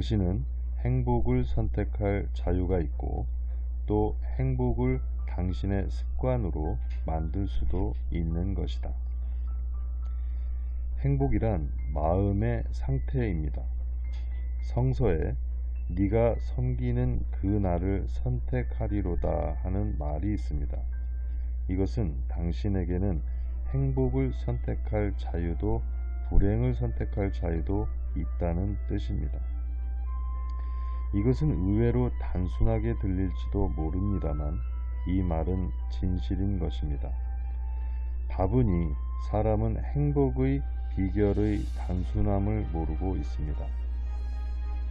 당신은 행복을 선택할 자유가 있고 또 행복을 당신의 습관으로 만들 수도 있는 것이다. 행복이란 마음의 상태입니다. 성서에 네가 섬기는 그 날을 선택하리로다 하는 말이 있습니다. 이것은 당신에게는 행복을 선택할 자유도 불행을 선택할 자유도 있다는 뜻입니다. 이것은 의외로 단순하게 들릴지도 모릅니다만 이 말은 진실인 것입니다. 다분히 사람은 행복의 비결의 단순함을 모르고 있습니다.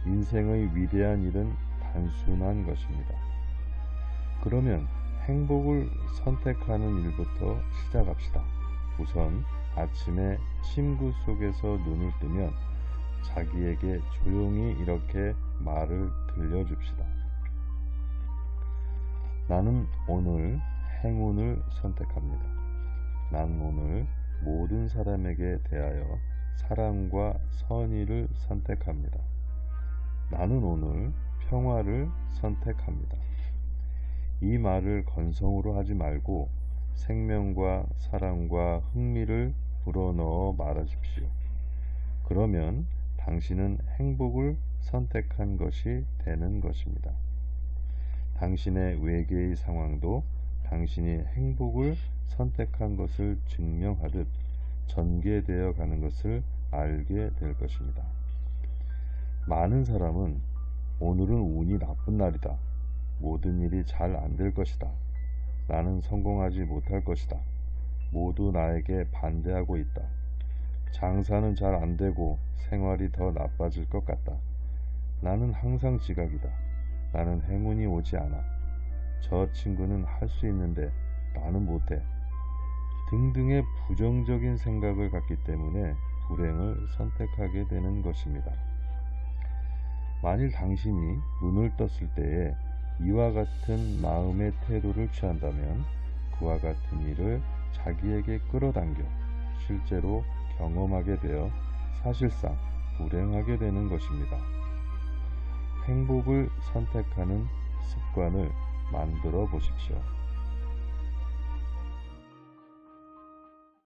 인생의 위대한 일은 단순한 것입니다. 그러면 행복을 선택하는 일부터 시작합시다. 우선 아침에 침구 속에서 눈을 뜨면 자기에게 조용히 이렇게 말을 들려줍시다. 나는 오늘 행운을 선택합니다. 나는 오늘 모든 사람에게 대하여 사랑과 선의를 선택합니다. 나는 오늘 평화를 선택합니다. 이 말을 건성으로 하지 말고 생명과 사랑과 흥미를 불어넣어 말하십시오. 그러면 당신은 행복을 선택한 것이 되는 것입니다. 당신의 외계의 상황도 당신이 행복을 선택한 것을 증명하듯 전개되어 가는 것을 알게 될 것입니다. 많은 사람은 오늘은 운이 나쁜 날이다. 모든 일이 잘 안 될 것이다. 나는 성공하지 못할 것이다. 모두 나에게 반대하고 있다. 장사는 잘 안 되고 생활이 더 나빠질 것 같다. 나는 항상 지각이다. 나는 행운이 오지 않아. 저 친구는 할 수 있는데 나는 못해. 등등의 부정적인 생각을 갖기 때문에 불행을 선택하게 되는 것입니다. 만일 당신이 눈을 떴을 때에 이와 같은 마음의 태도를 취한다면 그와 같은 일을 자기에게 끌어당겨 실제로 경험하게 되어 사실상 불행하게 되는 것입니다. 행복을 선택하는 습관을 만들어 보십시오.